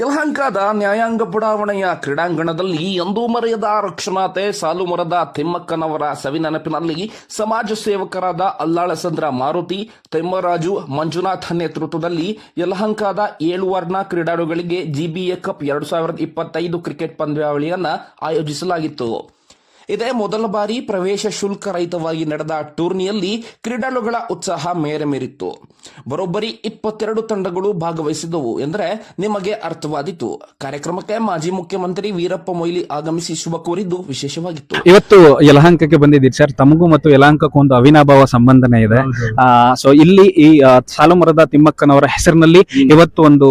ಯಲಹಂಕದ ನ್ಯಾಯಾಂಗ ಬುಡಾವಣೆಯ ಕ್ರೀಡಾಂಗಣದಲ್ಲಿ ಎಂದೂ ಮರೆಯದ ರಕ್ಷಣಾತೆ ಸಾಲು ಮರದ ತಿಮ್ಮಕ್ಕನವರ ಸವಿನೆನಪಿನಲ್ಲಿ ಸಮಾಜ ಸೇವಕರಾದ ಅಲ್ಲಾಳಸಂದ್ರ ಮಾರುತಿ, ತಿಮ್ಮರಾಜು, ಮಂಜುನಾಥ್ ನೇತೃತ್ವದಲ್ಲಿ ಯಲಹಂಕದ ಏಳು ವರ್ಣ ಕ್ರೀಡಾಳುಗಳಿಗೆ ಜಿಬಿಎ ಕಪ್ ಎರಡು ಸಾವಿರದ ಇಪ್ಪತ್ತೈದು ಕ್ರಿಕೆಟ್ ಪಂದ್ಯಾವಳಿಯನ್ನು ಆಯೋಜಿಸಲಾಗಿತ್ತು. ಇದೇ ಮೊದಲ ಬಾರಿ ಪ್ರವೇಶ ಶುಲ್ಕ ರಹಿತವಾಗಿ ನಡೆದ ಟೂರ್ನಿಯಲ್ಲಿ ಕ್ರೀಡಾಳುಗಳ ಉತ್ಸಾಹ ಮೇರೆ ಮೀರಿತ್ತು ಬರೋಬ್ಬರಿ ಇಪ್ಪತ್ತೆರಡು ತಂಡಗಳು ಭಾಗವಹಿಸಿದವು ಎಂದರೆ ನಿಮಗೆ ಅರ್ಥವಾದಿತು. ಕಾರ್ಯಕ್ರಮಕ್ಕೆ ಮಾಜಿ ಮುಖ್ಯಮಂತ್ರಿ ವೀರಪ್ಪ ಮೊಯ್ಲಿ ಆಗಮಿಸಿ ಶುಭ ಕೋರಿದ್ದು ವಿಶೇಷವಾಗಿತ್ತು. ಇವತ್ತು ಯಲಹಂಕಕ್ಕೆ ಬಂದಿದ್ದೀರಿ ಸರ್. ತಮಗೂ ಮತ್ತು ಯಲಹಂಕಕ್ಕೂ ಒಂದು ಅವಿನಾಭಾವ ಸಂಬಂಧನೇ ಇದೆ. ಸೊ ಇಲ್ಲಿ ಈ ಸಾಲುಮರದ ತಿಮ್ಮಕ್ಕನವರ ಹೆಸರಿನಲ್ಲಿ ಇವತ್ತು ಒಂದು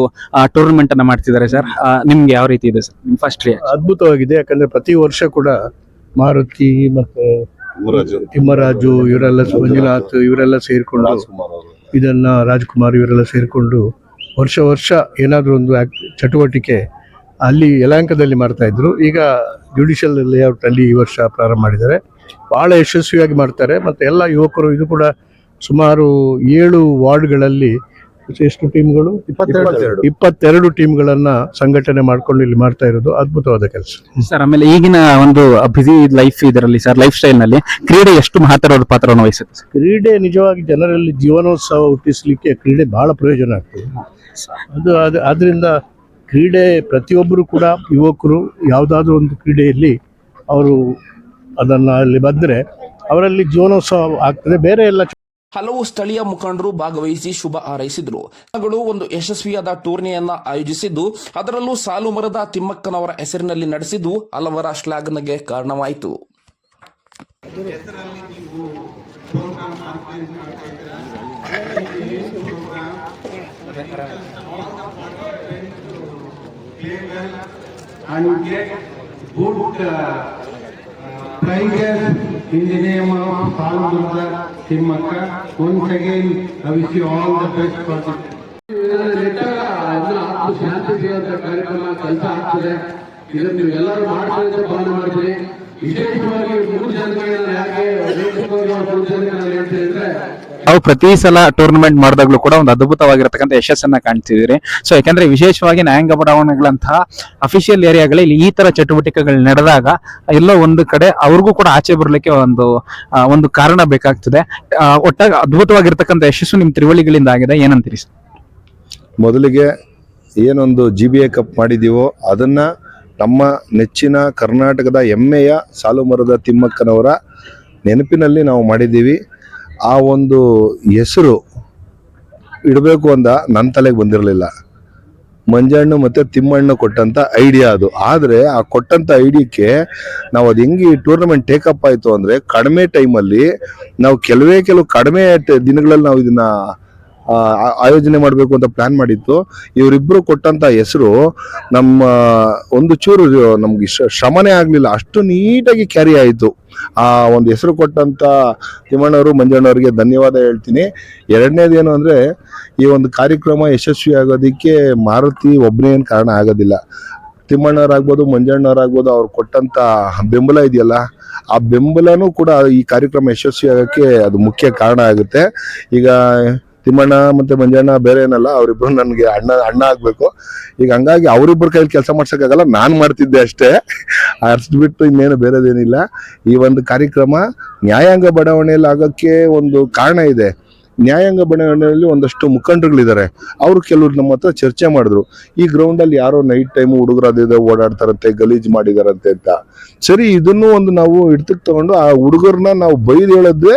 ಟೂರ್ನಮೆಂಟ್ ಅನ್ನ ಮಾಡ್ತಿದ್ದಾರೆ ಸರ್. ನಿಮ್ಗೆ ಯಾವ ರೀತಿ ಇದೆ ಸರ್? ಫಸ್ಟ್ ರಿಯಾಕ್ಷನ್ ಅದ್ಭುತವಾಗಿದೆ. ಯಾಕಂದ್ರೆ ಪ್ರತಿ ವರ್ಷ ಕೂಡ ಮಾರುತಿ ಮತ್ತು ತಿಮ್ಮರಾಜು. ಇವರೆಲ್ಲ ಮಂಜುನಾಥ್ ಇವರೆಲ್ಲ ಸೇರಿಕೊಂಡು ಇದನ್ನ ರಾಜ್ಕುಮಾರ್ ಇವರೆಲ್ಲ ಸೇರಿಕೊಂಡು ವರ್ಷ ವರ್ಷ ಏನಾದರೂ ಒಂದು ಚಟುವಟಿಕೆ ಅಲ್ಲಿ ಯಲಾಂಕದಲ್ಲಿ ಮಾಡ್ತಾ ಇದ್ರು. ಈಗ ಜುಡಿಷಿಯಲ್ ಲೇಔಟ್ ಅಲ್ಲಿ ಈ ವರ್ಷ ಪ್ರಾರಂಭ ಮಾಡಿದ್ದಾರೆ. ಬಹಳ ಯಶಸ್ವಿಯಾಗಿ ಮಾಡ್ತಾರೆ. ಮತ್ತೆ ಎಲ್ಲ ಯುವಕರು ಇದು ಕೂಡ ಸುಮಾರು ಏಳು ವಾರ್ಡ್ಗಳಲ್ಲಿ ಎಷ್ಟು ಟೀಮ್ಗಳು? ಇಪ್ಪತ್ತೆರಡು. ಟೀಮ್ಗಳನ್ನ ಸಂಘಟನೆ ಮಾಡ್ಕೊಂಡು ಇಲ್ಲಿ ಮಾಡ್ತಾ ಇರೋದು ಅದ್ಭುತವಾದ ಕೆಲಸ. ಸರ್ ಆಮೇಲೆ ಈಗಿನ ಒಂದು ಬಿಸಿ ಲೈಫ್ ಇದರಲ್ಲಿ ಸರ್ ಲೈಫ್ ಸ್ಟೈಲ್ನಲ್ಲಿ ಕ್ರೀಡೆ ಎಷ್ಟು ಮಹತ್ತರವಾದ ಪಾತ್ರವನ್ನು ವಹಿಸುತ್ತೆ ಸರ್? ಕ್ರೀಡೆ ನಿಜವಾಗಿ ಜನರಲ್ಲಿ ಜೀವನೋತ್ಸವ ಹುಟ್ಟಿಸಲಿಕ್ಕೆ ಕ್ರೀಡೆ ಬಹಳ ಪ್ರಯೋಜನ ಆಗ್ತದೆ. ಅದು ಅದು ಅದರಿಂದ ಕ್ರೀಡೆ ಪ್ರತಿಯೊಬ್ಬರು ಕೂಡ ಯುವಕರು ಯಾವುದಾದ್ರೂ ಒಂದು ಕ್ರೀಡೆಯಲ್ಲಿ ಅವರು ಅದನ್ನು ಅಲ್ಲಿ ಬಂದರೆ ಅವರಲ್ಲಿ ಜೀವನೋತ್ಸವ ಆಗ್ತದೆ. ಬೇರೆ ಎಲ್ಲ ಹಲವು ಸ್ಥಳೀಯ ಮುಖಂಡರು ಭಾಗವಹಿಸಿ ಶುಭ ಹಾರೈಸಿದರು. ಗಳು ಒಂದು ಯಶಸ್ವಿಯಾದ ಟೂರ್ನಿಯನ್ನ ಆಯೋಜಿಸಿದ್ದು, ಅದರಲ್ಲೂ ಸಾಲು ಮರದ ತಿಮ್ಮಕ್ಕನವರ ಹೆಸರಿನಲ್ಲಿ ನಡೆಸಿದ್ದು ಹಲವರ ಶ್ಲಾಘನೆಗೆ ಕಾರಣವಾಯಿತು. Of Salmurda Timmaka. Once again, I wish you all the best for ಆತ್ಮ ಶಾಂತಿ ಕಾರ್ಯಕ್ರಮ ಕೆಲಸ ಆಗ್ತದೆ ಇದನ್ನು ನೀವು ಎಲ್ಲರೂ ಮಾಡ್ತಾರೆ ಅಂತ ಭಾವನೆ ಮಾಡ್ತೀನಿ ವಿಶೇಷವಾಗಿ ಮೂರು ಜನಗಳನ್ನ ಯಾಕೆ ಮೂರು ಜನಕ್ಕೆ ಹೇಳ್ತೀನಿ ಅಂದ್ರೆ ನಾವು ಪ್ರತಿ ಸಲ ಟೂರ್ನಮೆಂಟ್ ಮಾಡಿದಾಗ್ಲೂ ಕೂಡ ಒಂದು ಅದ್ಭುತವಾಗಿರತಕ್ಕಂಥ ಯಶಸ್ಸನ್ನ ಕಾಣ್ತಿದ್ದೀರಿ. ಸೊ ಯಾಕಂದ್ರೆ ವಿಶೇಷವಾಗಿ ನ್ಯಾಯಾಂಗ ಬಡಾವಣೆಗಳಂತಹ ಅಫಿಷಿಯಲ್ ಏರಿಯಾಗಳಲ್ಲಿ ಈ ತರ ಚಟುವಟಿಕೆಗಳು ನಡೆದಾಗ ಎಲ್ಲೋ ಒಂದು ಕಡೆ ಅವ್ರಿಗೂ ಕೂಡ ಆಚೆ ಬರಲಿಕ್ಕೆ ಒಂದು ಒಂದು ಕಾರಣ ಬೇಕಾಗ್ತದೆ. ಒಟ್ಟಾಗಿ ಅದ್ಭುತವಾಗಿರ್ತಕ್ಕಂಥ ಯಶಸ್ಸು ನಿಮ್ಮ ತ್ರಿವಳಿಗಳಿಂದ ಆಗಿದೆ. ಏನಂತೀರಿ ಮೊದಲಿಗೆ ಏನೊಂದು ಜಿ ಬಿ ಎ ಕಪ್ ಮಾಡಿದೀವೋ ಅದನ್ನ ನಮ್ಮ ನೆಚ್ಚಿನ ಕರ್ನಾಟಕದ ಹೆಮ್ಮೆಯ ಸಾಲುಮರದ ತಿಮ್ಮಕ್ಕನವರ ನೆನಪಿನಲ್ಲಿ ನಾವು ಮಾಡಿದ್ದೀವಿ. ಆ ಒಂದು ಹೆಸರು ಇಡಬೇಕು ಅಂತ ನನ್ನ ತಲೆಗೆ ಬಂದಿರಲಿಲ್ಲ. ಮಂಜಣ್ಣು ಮತ್ತು ತಿಮ್ಮಣ್ಣು ಕೊಟ್ಟಂತ ಐಡಿಯಾ ಅದು. ಆದರೆ ಆ ಕೊಟ್ಟಂತ ಐಡಿಯಕ್ಕೆ ನಾವು ಅದು ಹೆಂಗೆ ಟೂರ್ನಮೆಂಟ್ ಟೇಕಪ್ ಆಯಿತು ಅಂದರೆ ಕಡಿಮೆ ಟೈಮಲ್ಲಿ ನಾವು ಕೆಲವೇ ಕೆಲವು ಕಡಿಮೆ ದಿನಗಳಲ್ಲಿ ನಾವು ಇದನ್ನ ಆಯೋಜನೆ ಮಾಡಬೇಕು ಅಂತ ಪ್ಲಾನ್ ಮಾಡಿತ್ತು ಇವರಿಬ್ರು ಕೊಟ್ಟಂತ ಹೆಸರು ನಮ್ಮ ಒಂದು ಚೂರು, ನಮ್ಗೆ ಶ್ರಮನೆ ಆಗಲಿಲ್ಲ. ಅಷ್ಟು ನೀಟಾಗಿ ಕ್ಯಾರಿ ಆಯಿತು. ಆ ಒಂದು ಹೆಸರು ಕೊಟ್ಟಂತ ತಿಮ್ಮಣ್ಣವರು, ಮಂಜಣ್ಣವರಿಗೆ ಧನ್ಯವಾದ ಹೇಳ್ತೀನಿ. ಎರಡನೇದು ಏನು ಅಂದರೆ, ಈ ಒಂದು ಕಾರ್ಯಕ್ರಮ ಯಶಸ್ವಿ ಆಗೋದಕ್ಕೆ ಮಾರುತಿ ಒಬ್ಬನೇ ಏನು ಕಾರಣ ಆಗೋದಿಲ್ಲ. ತಿಮ್ಮಣ್ಣವರಾಗ್ಬೋದು, ಮಂಜಣ್ಣವರಾಗ್ಬೋದು, ಅವ್ರು ಕೊಟ್ಟಂತ ಬೆಂಬಲ ಇದೆಯಲ್ಲ, ಆ ಬೆಂಬಲನೂ ಕೂಡ ಈ ಕಾರ್ಯಕ್ರಮ ಯಶಸ್ವಿ ಆಗೋಕ್ಕೆ ಅದು ಮುಖ್ಯ ಕಾರಣ ಆಗುತ್ತೆ. ಈಗ ತಿಮ್ಮಣ್ಣ ಮತ್ತೆ ಮಂಜಣ್ಣ ಬೇರೆ ಏನಲ್ಲ, ಅವರಿಬ್ರು ನನಗೆ ಅಣ್ಣ ಅಣ್ಣ ಆಗ್ಬೇಕು. ಈಗ ಹಂಗಾಗಿ ಅವರಿಬ್ಬರ ಕೈಲಿ ಕೆಲಸ ಮಾಡ್ಸೋಕ್ಕಾಗಲ್ಲ, ನಾನು ಮಾಡ್ತಿದ್ದೆ ಅಷ್ಟೇ. ಅಷ್ಟು ಬಿಟ್ಟು ಇನ್ನೇನು ಬೇರೆದೇನಿಲ್ಲ. ಈ ಒಂದು ಕಾರ್ಯಕ್ರಮ ನ್ಯಾಯಾಂಗ ಬಡಾವಣೆಯಲ್ಲಿ ಆಗೋಕ್ಕೆ ಒಂದು ಕಾರಣ ಇದೆ. ನ್ಯಾಯಾಂಗ ಬಣಗಳಲ್ಲಿ ಒಂದಷ್ಟು ಮುಖಂಡರುಗಳಿದ್ದಾರೆ. ಅವರು ಕೆಲವರು ನಮ್ಮ ಹತ್ರ ಚರ್ಚೆ ಮಾಡಿದ್ರು. ಈ ಗ್ರೌಂಡಲ್ಲಿ ಯಾರೋ ನೈಟ್ ಟೈಮ್ ಹುಡುಗರು ಅದೇ ಓಡಾಡ್ತಾರಂತೆ, ಗಲೀಜ್ ಮಾಡಿದಾರಂತೆ ಅಂತ. ಸರಿ, ಇದನ್ನು ಒಂದು ನಾವು ಹಿಡ್ತಕ್ಕೆ ತಗೊಂಡು ಆ ಹುಡುಗರನ್ನ ನಾವು ಬೈದು ಹೇಳೋದೇ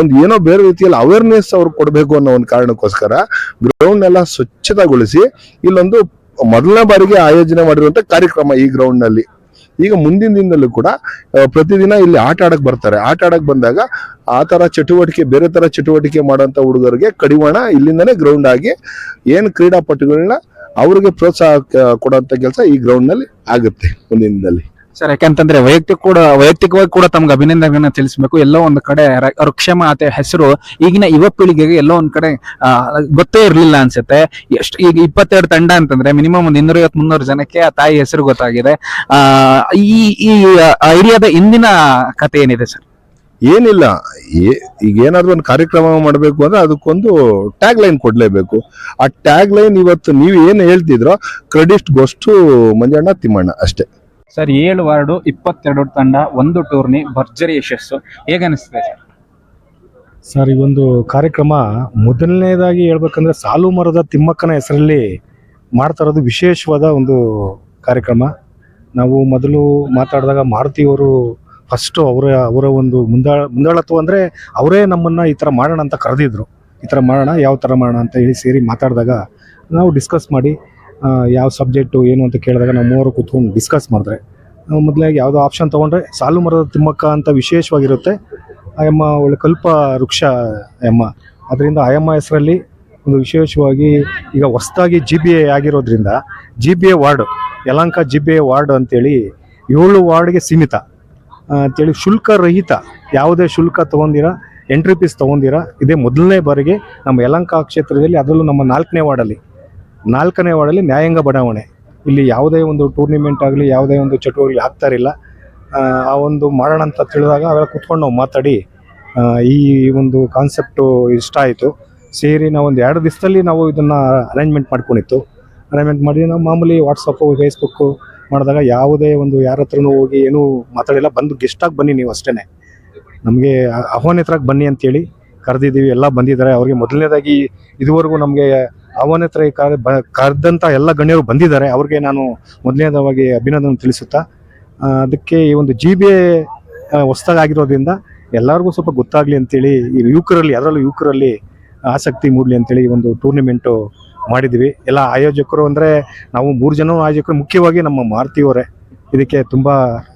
ಒಂದು ಏನೋ ಬೇರೆ ರೀತಿಯಲ್ಲಿ ಅವೇರ್ನೆಸ್ ಅವ್ರು ಕೊಡಬೇಕು ಅನ್ನೋ ಒಂದು ಕಾರಣಕ್ಕೋಸ್ಕರ ಗ್ರೌಂಡ್ ಎಲ್ಲ ಸ್ವಚ್ಛತಾಗೊಳಿಸಿ ಇಲ್ಲೊಂದು ಮೊದಲನೇ ಬಾರಿಗೆ ಆಯೋಜನೆ ಮಾಡಿರುವಂತ ಕಾರ್ಯಕ್ರಮ ಈ ಗ್ರೌಂಡ್ನಲ್ಲಿ. ಈಗ ಮುಂದಿನ ದಿನದಲ್ಲೂ ಕೂಡ ಪ್ರತಿದಿನ ಇಲ್ಲಿ ಆಟ ಆಡಕ್ ಬರ್ತಾರೆ. ಆಟ ಆಡಕ್ ಬಂದಾಗ ಆ ಥರ ಚಟುವಟಿಕೆ, ಬೇರೆ ಥರ ಚಟುವಟಿಕೆ ಮಾಡೋಂಥ ಹುಡುಗರಿಗೆ ಕಡಿವಾಣ ಇಲ್ಲಿಂದನೇ ಗ್ರೌಂಡ್ ಆಗಿ ಏನು ಕ್ರೀಡಾಪಟುಗಳನ್ನ ಅವ್ರಿಗೆ ಪ್ರೋತ್ಸಾಹ ಕೊಡೋಂಥ ಕೆಲಸ ಈ ಗ್ರೌಂಡ್ನಲ್ಲಿ ಆಗುತ್ತೆ ಮುಂದಿನ ದಿನದಲ್ಲಿ. ಸರ್, ಯಾಕಂತಂದ್ರೆ ವೈಯಕ್ತಿಕ ಕೂಡ, ವೈಯಕ್ತಿಕವಾಗಿ ಕೂಡ ತಮ್ಗೆ ಅಭಿನಂದನೆಗಳನ್ನ ತಿಳಿಸಬೇಕು. ಎಲ್ಲೋ ಒಂದು ಕಡೆ ರ- ವೃಕ್ಷಮ ಹೆಸರು ಈಗಿನ ಯುವ ಪೀಳಿಗೆಗೆ ಎಲ್ಲೋ ಒಂದ್ ಕಡೆ ಗೊತ್ತೇ ಇರಲಿಲ್ಲ ಅನ್ಸುತ್ತೆ. ಎಷ್ಟು, ಈಗ ಇಪ್ಪತ್ತೆರಡು ತಂಡ ಅಂತಂದ್ರೆ ಮಿನಿಮಮ್ ಒಂದು ಇನ್ನೂರೈವತ್ ಮುನ್ನೂರು ಜನಕ್ಕೆ ಆ ತಾಯಿ ಹೆಸರು ಗೊತ್ತಾಗಿದೆ. ಆ, ಈ ಈ ಐಡಿಯಾದ ಇಂದಿನ ಕತೆ ಏನಿದೆ ಸರ್? ಏನಿಲ್ಲ. ಈಗ ಏನಾದ್ರು ಒಂದು ಕಾರ್ಯಕ್ರಮ ಮಾಡಬೇಕು ಅಂದ್ರೆ ಅದಕ್ಕೊಂದು ಟ್ಯಾಗ್ ಲೈನ್ ಕೊಡ್ಲೇಬೇಕು. ಆ ಟ್ಯಾಗ್ ಲೈನ್ ಇವತ್ತು ನೀವು ಏನು ಹೇಳ್ತಿದ್ರೋ, credit goes to Manjanna Thimmanna ಅಷ್ಟೇ. ಸರ್, ಏಳು ವಾರ್ಡು, ಇಪ್ಪತ್ತೆರಡು ತಂಡ, ಒಂದು ಟೂರ್ನಿ, ಭರ್ಜರಿ ಯಶಸ್ಸು. ಹೇಗನಿಸ್ತದೆ ಸರ್? ಸರ್, ಈ ಒಂದು ಕಾರ್ಯಕ್ರಮ ಮೊದಲನೇದಾಗಿ ಹೇಳ್ಬೇಕಂದ್ರೆ ಸಾಲು ಮರದ ತಿಮ್ಮಕ್ಕನ ಹೆಸರಲ್ಲಿ ಮಾಡ್ತಾ ಇರೋದು ವಿಶೇಷವಾದ ಒಂದು ಕಾರ್ಯಕ್ರಮ. ನಾವು ಮೊದಲು ಮಾತಾಡಿದಾಗ ಮಾರುತಿಯವರು ಫಸ್ಟು ಅವರ ಅವರ ಒಂದು ಮುಂದಾಳ ಮುಂದಾಳತ್ವ ಅಂದರೆ ಅವರೇ ನಮ್ಮನ್ನು ಈ ಥರ ಮಾಡೋಣ ಅಂತ ಕರೆದಿದ್ರು. ಈ ಥರ ಮಾಡೋಣ, ಯಾವ ಥರ ಮಾಡೋಣ ಅಂತ ಹೇಳಿ ಸೇರಿ ಮಾತಾಡಿದಾಗ ನಾವು ಡಿಸ್ಕಸ್ ಮಾಡಿ ಯಾವ ಸಬ್ಜೆಕ್ಟು ಏನು ಅಂತ ಕೇಳಿದಾಗ ನಾವು ಮೂವರು ಕೂತ್ಕೊಂಡು ಡಿಸ್ಕಸ್ ಮಾಡಿದ್ರೆ, ನಾವು ಮೊದಲಾಗಿ ಯಾವುದೋ ಆಪ್ಷನ್ ತೊಗೊಂಡ್ರೆ ಸಾಲು ಮರದ ತಿಮ್ಮಕ್ಕ ಅಂತ ವಿಶೇಷವಾಗಿರುತ್ತೆ. ಆಯಮ್ಮ ಒಳ್ಳೆ ಕಲ್ಪ ವೃಕ್ಷ ಆಯಮ್ಮ ಅದರಿಂದ ಆಯಮ್ಮ ಹೆಸರಲ್ಲಿ ಒಂದು ವಿಶೇಷವಾಗಿ ಈಗ ಹೊಸದಾಗಿ ಜಿ ಬಿ ಎ ಆಗಿರೋದ್ರಿಂದ G B A ward Yelahanka G B A ward ಅಂತೇಳಿ ಏಳು ವಾರ್ಡ್ಗೆ ಸೀಮಿತ. ಅಂತೇಳಿ ಶುಲ್ಕ ರಹಿತ, ಯಾವುದೇ ಶುಲ್ಕ ತೊಗೊಂಡಿರ ಎಂಟ್ರಿ ಪೀಸ್ ತೊಗೊಂಡಿರ, ಇದೇ ಮೊದಲನೇ ಬಾರಿಗೆ ನಮ್ಮ ಯಲಂಕ ಕ್ಷೇತ್ರದಲ್ಲಿ ಅದರಲ್ಲೂ ನಮ್ಮ ನಾಲ್ಕನೇ ವಾರ್ಡಲ್ಲಿ ನಾಲ್ಕನೇ ವಾರ್ಡಲ್ಲಿ ನ್ಯಾಯಾಂಗ ಬಡಾವಣೆ. ಇಲ್ಲಿ ಯಾವುದೇ ಒಂದು ಟೂರ್ನಿಮೆಂಟ್ ಆಗಲಿ ಯಾವುದೇ ಒಂದು ಚಟುವಟಿಕೆ ಆಗ್ತಾ ಇರಲಿಲ್ಲ. ಆ, ಒಂದು ಮಾಡೋಣ ಅಂತ ತಿಳಿದಾಗ ಅವೆಲ್ಲ ಕುತ್ಕೊಂಡು ನಾವು ಮಾತಾಡಿ ಈ ಒಂದು ಕಾನ್ಸೆಪ್ಟು ಇಷ್ಟ ಆಯಿತು. ಸೇರಿ ನಾವು ಒಂದು ಎರಡು ದಿವಸದಲ್ಲಿ ನಾವು ಇದನ್ನು ಅರೇಂಜ್ಮೆಂಟ್ ಮಾಡ್ಕೊಂಡಿತ್ತು. ಅರೇಂಜ್ಮೆಂಟ್ ಮಾಡಿ ನಾವು ಮಾಮೂಲಿ ವಾಟ್ಸಪ್ಪು ಫೇಸ್ಬುಕ್ಕು ಮಾಡಿದಾಗ ಯಾವುದೇ ಒಂದು ಯಾರ ಹತ್ರನೂ ಹೋಗಿ ಏನೂ ಮಾತಾಡಿಲ್ಲ. ಬಂದು ಗೆಸ್ಟಾಗಿ ಬನ್ನಿ ನೀವು ಅಷ್ಟೇ ನಮಗೆ ಆಹ್ವಾನಿತರಾಗಿ ಬನ್ನಿ ಅಂತೇಳಿ ಕರೆದಿದ್ದೀವಿ. ಎಲ್ಲ ಬಂದಿದ್ದಾರೆ. ಅವ್ರಿಗೆ ಮೊದಲನೇದಾಗಿ ಇದುವರೆಗೂ ನಮಗೆ ಆಹ್ವಾನಿತರ ಕರೆದಂಥ ಎಲ್ಲ ಗಣ್ಯರು ಬಂದಿದ್ದಾರೆ. ಅವ್ರಿಗೆ ನಾನು ಮೊದಲನೇದಾಗಿ ಅಭಿನಂದನೆ ತಿಳಿಸುತ್ತಾ ಅದಕ್ಕೆ ಈ ಒಂದು ಜಿ ಬಿ ಎ ಹೊಸ್ದಾಗಿ ಎಲ್ಲರಿಗೂ ಸ್ವಲ್ಪ ಗೊತ್ತಾಗ್ಲಿ ಅಂತೇಳಿ, ಈ ಯುವಕರಲ್ಲಿ, ಅದರಲ್ಲೂ ಯುವಕರಲ್ಲಿ ಆಸಕ್ತಿ ಮೂಡಲಿ ಅಂತೇಳಿ ಒಂದು ಟೂರ್ನಿಮೆಂಟು ಮಾಡಿದ್ವಿ. ಎಲ್ಲ ಆಯೋಜಕರು ಅಂದರೆ ನಾವು ಮೂರು ಜನ ಆಯೋಜಕರು, ಮುಖ್ಯವಾಗಿ ನಮ್ಮ ಮಾರುತಿಯವರೇ ಇದಕ್ಕೆ ತುಂಬ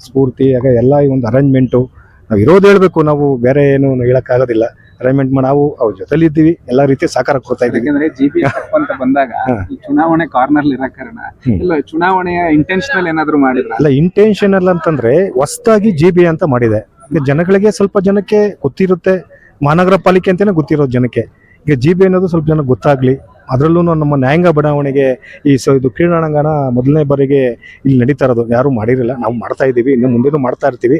ಸ್ಫೂರ್ತಿ ಆಗ ಎಲ್ಲ ಈ ಒಂದು ಅರೇಂಜ್ಮೆಂಟು ನಾವು ಇರೋದು ಹೇಳಬೇಕು, ನಾವು ಬೇರೆ ಏನು ಹೇಳೋಕ್ಕಾಗೋದಿಲ್ಲ. ಅರೇಂಜ್ಮೆಂಟ್ ಮಾಡಿ ನಾವು ಅವ್ರ ಜೊತೆಲಿ ಇದ್ದೀವಿ ಎಲ್ಲ ರೀತಿ ಸಹಕಾರ ಕೊಡ್ತಾ ಇದ್ದೀವಿ. ಯಾಕಂದ್ರೆ ಜಿ ಬಿ ಅಂತ ಬಂದಾಗ ಈ ಚುನಾವಣೆ ಕಾರ್ನರ್ ಇರೋ ಕಾರಣ. ಇಲ್ಲ ಚುನಾವಣೆಯ ಇಂಟೆನ್ಷನಲ್ ಏನಾದ್ರು ಮಾಡಿದ್ರ? ಅಲ್ಲ ಇಂಟೆನ್ಷನಲ್ ಅಂತಂದ್ರೆ ಹೊಸದಾಗಿ ಜಿ ಬಿ ಅಂತ ಮಾಡಿದೆ. ಈಗ ಜನಗಳಿಗೆ ಸ್ವಲ್ಪ ಜನಕ್ಕೆ ಗೊತ್ತಿರುತ್ತೆ. ಮಹಾನಗರ ಪಾಲಿಕೆ ಅಂತಾನೆ ಗೊತ್ತಿರೋದು ಜನಕ್ಕೆ. ಈಗ ಜಿ ಬಿ ಅನ್ನೋದು ಸ್ವಲ್ಪ ಜನಕ್ಕೆ ಗೊತ್ತಾಗ್ಲಿ. ಅದರಲ್ಲೂ ನಮ್ಮ ನ್ಯಾಯಾಂಗ ಬಡಾವಣೆಗೆ ಈ ಸೊ ಇದು ಕ್ರೀಡಾಂಗಣ ಮೊದಲನೇ ಬಾರಿಗೆ ಇಲ್ಲಿ ನಡೀತಾ ಇರೋದು. ಯಾರು ಮಾಡಿರಲಿಲ್ಲ ನಾವು ಮಾಡ್ತಾ ಇದ್ದೀವಿ. ಇನ್ನು ಮುಂದೆನೂ ಮಾಡ್ತಾ ಇರ್ತೀವಿ.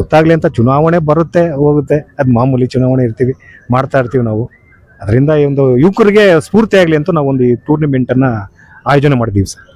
ಗೊತ್ತಾಗ್ಲಿ ಅಂತ ಚುನಾವಣೆ ಬರುತ್ತೆ, ಹೋಗುತ್ತೆ. ಅದು ಮಾಮೂಲಿ ಚುನಾವಣೆ ಇರ್ತೀವಿ, ಮಾಡ್ತಾ ಇರ್ತೀವಿ ನಾವು. ಅದರಿಂದ ಈ ಒಂದು ಯುವಕರಿಗೆ ಸ್ಫೂರ್ತಿ ಆಗಲಿ ಅಂತ ನಾವು ಒಂದು ಈ ಟೂರ್ನಿಮೆಂಟನ್ನು ಆಯೋಜನೆ ಮಾಡಿದ್ದೀವಿ ಸರ್.